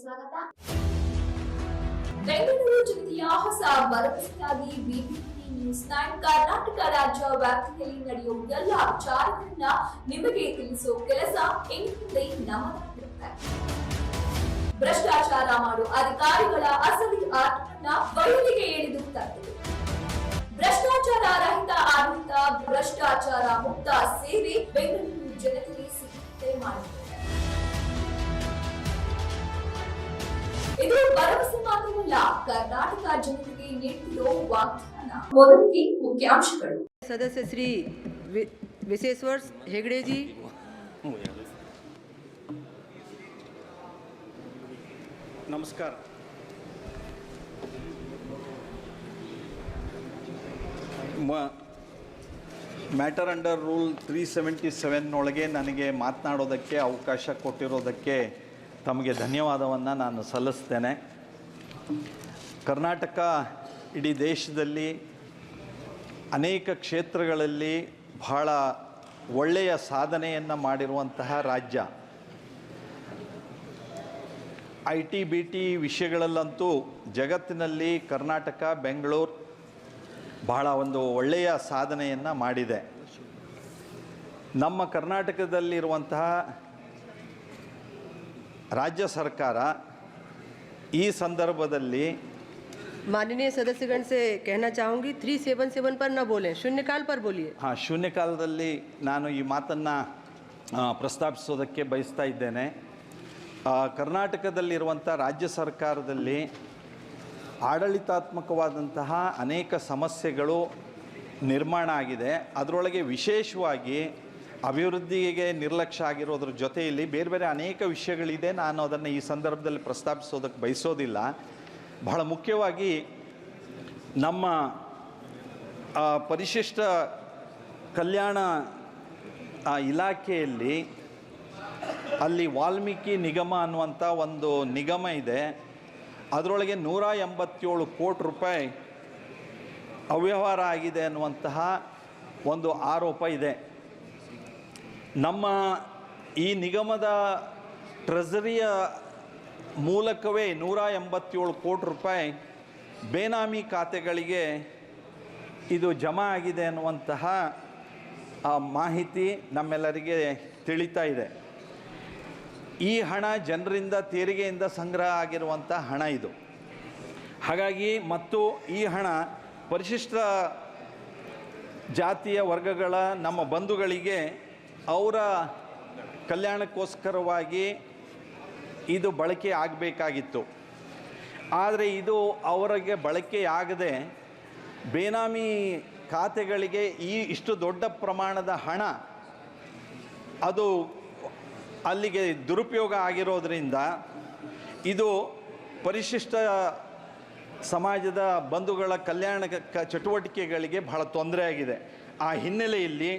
ಸ್ವಾಗತ. ಬೆಂಗಳೂರು ಜಿಲ್ಲೆಯ ಹೊಸ ಭರವಸೆಯಾಗಿ ಬಿಬಿಎಂಪಿ ನ್ಯೂಸ್ ನೈನ್ ಕರ್ನಾಟಕ ರಾಜ್ಯ ವ್ಯಾಪ್ತಿಯಲ್ಲಿ ನಡೆಯುವ ಎಲ್ಲ ವಿಚಾರಗಳನ್ನ ನಿಮಗೆ ತಿಳಿಸುವ ಕೆಲಸ ಎಂದೇ ನಮ್ಮದಾಗಿರುತ್ತೆ ಭ್ರಷ್ಟಾಚಾರ ಮಾಡುವ ಅಧಿಕಾರಿಗಳ ಅಸಲಿ ಆಟವನ್ನ ಬಯಲಿಗೆ ಎಳೆದು ಭ್ರಷ್ಟಾಚಾರ ರಹಿತ ಆಡಳಿತ, ಭ್ರಷ್ಟಾಚಾರ ಮುಕ್ತ ಸೇವೆ ಬೆಂಗಳೂರು ಇದು ಭರವಸೆ ಮಾತ್ರವಲ್ಲ ಕರ್ನಾಟಕ ಜನತೆಗೆ ನೀಡಿರೋ ವಾಗ್ದಾನ. ಮೊದಲಿಗೆ ಮುಖ್ಯಾಂಶಗಳು. ಸದಸ್ಯ ಶ್ರೀ ವಿಶೇಶ್ವರ್ ಹೆಗಡೆಜಿ. ನಮಸ್ಕಾರ. Matter under rule three seventy ಸೆವೆನ್ನೊಳಗೆ ನನಗೆ ಮಾತನಾಡೋದಕ್ಕೆ ಅವಕಾಶ ಕೊಟ್ಟಿರೋದಕ್ಕೆ ತಮಗೆ ಧನ್ಯವಾದವನ್ನು ನಾನು ಸಲ್ಲಿಸ್ತೇನೆ. ಕರ್ನಾಟಕ ಇಡೀ ದೇಶದಲ್ಲಿ ಅನೇಕ ಕ್ಷೇತ್ರಗಳಲ್ಲಿ ಬಹಳ ಒಳ್ಳೆಯ ಸಾಧನೆಯನ್ನು ಮಾಡಿರುವಂತಹ ರಾಜ್ಯ. ಐ ಟಿ, ಬಿ ಟಿ ವಿಷಯಗಳಲ್ಲಂತೂ ಜಗತ್ತಿನಲ್ಲಿ ಕರ್ನಾಟಕ, ಬೆಂಗಳೂರು ಬಹಳ ಒಂದು ಒಳ್ಳೆಯ ಸಾಧನೆಯನ್ನು ಮಾಡಿದೆ. ನಮ್ಮ ಕರ್ನಾಟಕದಲ್ಲಿರುವಂತಹ ರಾಜ್ಯ ಸರ್ಕಾರ ಈ ಸಂದರ್ಭದಲ್ಲಿ माननीय सदस्यगण से कहना चाहूंगी थ्री सेवन सेवन पर न बोलें शून्यकाल पर बोलिए ಹಾಂ ಶೂನ್ಯಕಾಲದಲ್ಲಿ ನಾನು ಈ ಮಾತನ್ನು ಪ್ರಸ್ತಾಪಿಸೋದಕ್ಕೆ ಬಯಸ್ತಾ ಇದ್ದೇನೆ ಆ, ಕರ್ನಾಟಕದಲ್ಲಿರುವಂಥ ರಾಜ್ಯ ಸರ್ಕಾರದಲ್ಲಿ ಆಡಳಿತಾತ್ಮಕವಾದಂತಹ ಅನೇಕ ಸಮಸ್ಯೆಗಳು ನಿರ್ಮಾಣ ಆಗಿದೆ ಅದರೊಳಗೆ ವಿಶೇಷವಾಗಿ ಅಭಿವೃದ್ಧಿಗೆ ನಿರ್ಲಕ್ಷ್ಯ ಆಗಿರೋದ್ರ ಜೊತೆಯಲ್ಲಿ ಬೇರೆ ಬೇರೆ ಅನೇಕ ವಿಷಯಗಳಿದೆ. ನಾನು ಅದನ್ನು ಈ ಸಂದರ್ಭದಲ್ಲಿ ಪ್ರಸ್ತಾಪಿಸೋದಕ್ಕೆ ಬಯಸೋದಿಲ್ಲ. ಬಹಳ ಮುಖ್ಯವಾಗಿ ನಮ್ಮ ಪರಿಶಿಷ್ಟ ಕಲ್ಯಾಣ ಇಲಾಖೆಯಲ್ಲಿ ಅಲ್ಲಿ ವಾಲ್ಮೀಕಿ ನಿಗಮ ಅನ್ನುವಂಥ ಒಂದು ನಿಗಮ ಇದೆ. ಅದರೊಳಗೆ ನೂರ ಎಂಬತ್ತೇಳು ಕೋಟಿ ರೂಪಾಯಿ ಅವ್ಯವಹಾರ ಆಗಿದೆ ಅನ್ನುವಂತಹ ಒಂದು ಆರೋಪ ಇದೆ. ನಮ್ಮ ಈ ನಿಗಮದ ಟ್ರೆಸರಿಯ ಮೂಲಕವೇ ನೂರ ಎಂಬತ್ತೇಳು ಕೋಟಿ ರೂಪಾಯಿ ಬೇನಾಮಿ ಖಾತೆಗಳಿಗೆ ಇದು ಜಮಾ ಆಗಿದೆ ಅನ್ನುವಂತಹ ಮಾಹಿತಿ ನಮ್ಮೆಲ್ಲರಿಗೆ ತಿಳಿತಾ ಇದೆ. ಈ ಹಣ ಜನರಿಂದ ತೆರಿಗೆಯಿಂದ ಸಂಗ್ರಹ ಆಗಿರುವಂಥ ಹಣ ಇದು. ಹಾಗಾಗಿ ಮತ್ತು ಈ ಹಣ ಪರಿಶಿಷ್ಟ ಜಾತಿಯ ವರ್ಗಗಳ ನಮ್ಮ ಬಂಧುಗಳಿಗೆ ಅವರ ಕಲ್ಯಾಣಕ್ಕೋಸ್ಕರವಾಗಿ ಇದು ಬಳಕೆ ಆಗಬೇಕಾಗಿತ್ತು. ಆದರೆ ಇದು ಅವರಿಗೆ ಬಳಕೆಯಾಗದೆ ಬೇನಾಮಿ ಖಾತೆಗಳಿಗೆ ಈ ಇಷ್ಟು ದೊಡ್ಡ ಪ್ರಮಾಣದ ಹಣ ಅದು ಅಲ್ಲಿಗೆ ದುರುಪಯೋಗ ಆಗಿರೋದರಿಂದ ಇದು ಪರಿಶಿಷ್ಟ ಸಮಾಜದ ಬಂಧುಗಳ ಕಲ್ಯಾಣ ಚಟುವಟಿಕೆಗಳಿಗೆ ಬಹಳ ತೊಂದರೆ ಆಗಿದೆ. ಆ ಹಿನ್ನೆಲೆಯಲ್ಲಿ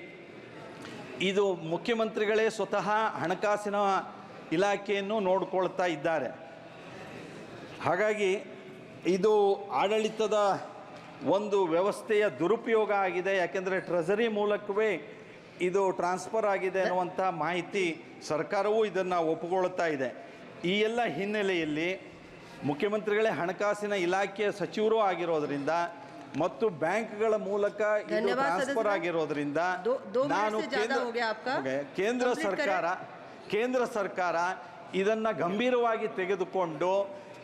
ಇದು ಮುಖ್ಯಮಂತ್ರಿಗಳೇ ಸ್ವತಃ ಹಣಕಾಸಿನ ಇಲಾಖೆಯನ್ನು ನೋಡಿಕೊಳ್ತಾ ಇದ್ದಾರೆ. ಹಾಗಾಗಿ ಇದು ಆಡಳಿತದ ಒಂದು ವ್ಯವಸ್ಥೆಯ ದುರುಪಯೋಗ ಆಗಿದೆ. ಯಾಕೆಂದರೆ ಟ್ರೆಜರಿ ಮೂಲಕವೇ ಇದು ಟ್ರಾನ್ಸ್ಫರ್ ಆಗಿದೆ ಅನ್ನುವಂಥ ಮಾಹಿತಿ ಸರ್ಕಾರವೂ ಇದನ್ನು ಒಪ್ಪಿಕೊಳ್ತಾ ಇದೆ. ಈ ಎಲ್ಲ ಹಿನ್ನೆಲೆಯಲ್ಲಿ ಮುಖ್ಯಮಂತ್ರಿಗಳೇ ಹಣಕಾಸಿನ ಇಲಾಖೆಯ ಸಚಿವರು ಆಗಿರೋದ್ರಿಂದ ಮತ್ತು ಬ್ಯಾಂಕ್ಗಳ ಮೂಲಕ ಟ್ರಾನ್ಸ್ಫರ್ ಆಗಿರೋದ್ರಿಂದ ನಾನು ಕೇಂದ್ರ ಸರ್ಕಾರ ಕೇಂದ್ರ ಸರ್ಕಾರ ಇದನ್ನ ಗಂಭೀರವಾಗಿ ತೆಗೆದುಕೊಂಡು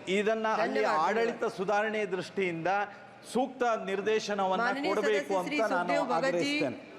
ಇದನ್ನ ಅಲ್ಲಿ ಆಡಳಿತ ಸುಧಾರಣೆ ದೃಷ್ಟಿಯಿಂದ ಸೂಕ್ತ ನಿರ್ದೇಶನವನ್ನು ಕೊಡಬೇಕು ಅಂತ ನಾನು ಆಗ್ರಹಿಸ್ತೇನೆ.